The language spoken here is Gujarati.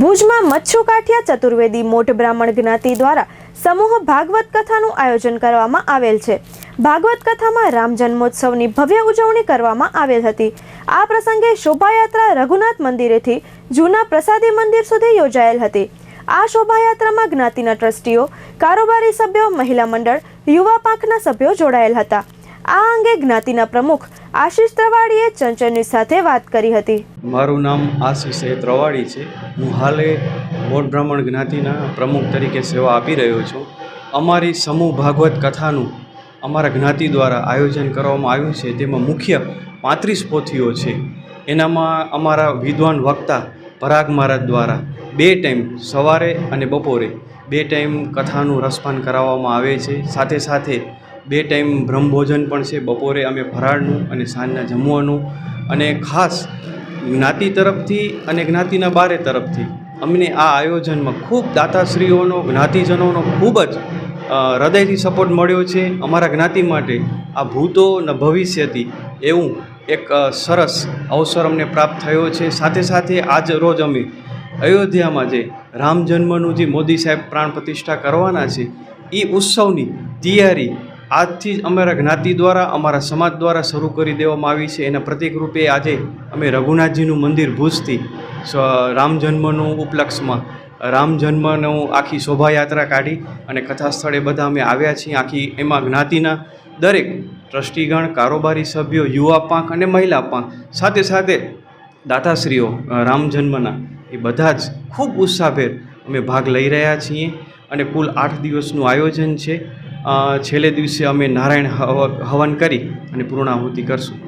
ભુજમાં મચ્છુ કાઠિયા ચતુર્વેદી મોઢ બ્રાહ્મણ જ્ઞાતિ દ્વારા સમૂહ ભાગવત કથાનું આયોજન કરવામાં આવેલ છે. ભાગવત કથામાં રામ જન્મોત્સવની ભવ્ય ઉજવણી કરવામાં આવેલ હતી. આ પ્રસંગે શોભાયાત્રા રઘુનાથ મંદિરેથી જૂના પ્રસાદી મંદિર સુધી યોજાયેલ હતી. આ શોભાયાત્રામાં જ્ઞાતિના ટ્રસ્ટીઓ, કારોબારી સભ્યો, મહિલા મંડળ, યુવા પાંખના સભ્યો જોડાયેલ હતા. આ અંગે જ્ઞાતિના પ્રમુખ આશીષ ત્રવાડીએ ચંચળની સાથે વાત કરી હતી. મારું નામ આશીષ ત્રવાડી છે. હું હાલે મોટ બ્રાહ્મણ જ્ઞાતિના પ્રમુખ તરીકે સેવા આપી રહ્યો છું. અમારી સમૂહ ભાગવત કથાનું અમારા જ્ઞાતિ દ્વારા આયોજન કરવામાં આવ્યું છે. તેમાં મુખ્ય પાંત્રીસ પોથીઓ છે. એનામાં અમારા વિદ્વાન વક્તા પરાગ મહારાજ દ્વારા બે ટાઈમ સવારે અને બપોરે બે ટાઈમ કથાનું રસપાન કરાવવામાં આવે છે. સાથે સાથે બે ટાઈમ બ્રહ્મભોજન પણ છે, બપોરે અમે ફરાળનું અને સાંજના જમવાનું અને ખાસ જ્ઞાતિ તરફથી અને જ્ઞાતિના બારે તરફથી અમને આ આયોજનમાં ખૂબ દાતાશ્રીઓનો, જ્ઞાતિજનોનો ખૂબ જ હૃદયથી સપોર્ટ મળ્યો છે. અમારા જ્ઞાતિ માટે આ ભૂતો ન ભવિષ્યથી એવું એક સરસ અવસર અમને પ્રાપ્ત થયો છે. સાથે સાથે આજ રોજ અમે અયોધ્યામાં જે રામ જન્મનું જે મોદી સાહેબ પ્રાણ પ્રતિષ્ઠા કરવાના છે એ ઉત્સવની તૈયારી આજથી જ અમારા જ્ઞાતિ દ્વારા, અમારા સમાજ દ્વારા શરૂ કરી દેવામાં આવી છે. એના પ્રતિકરૂપે આજે અમે રઘુનાથજીનું મંદિર ભુજથી રામ જન્મનું ઉપલક્ષમાં, રામ જન્મનું આખી શોભાયાત્રા કાઢી અને કથા સ્થળે બધા અમે આવ્યા છીએ. આખી એમાં જ્ઞાતિના દરેક ટ્રસ્ટીગણ, કારોબારી સભ્યો, યુવા પાંખ અને મહિલા પાંખ, સાથે સાથે દાતાશ્રીઓ રામ જન્મના, એ બધા જ ખૂબ ઉત્સાહભેર અમે ભાગ લઈ રહ્યા છીએ. અને કુલ આઠ દિવસનું આયોજન છે. છેલ્લે દિવસે અમે નારાયણ હવ- હવન કરી અને પૂર્ણાહુતિ કરશું.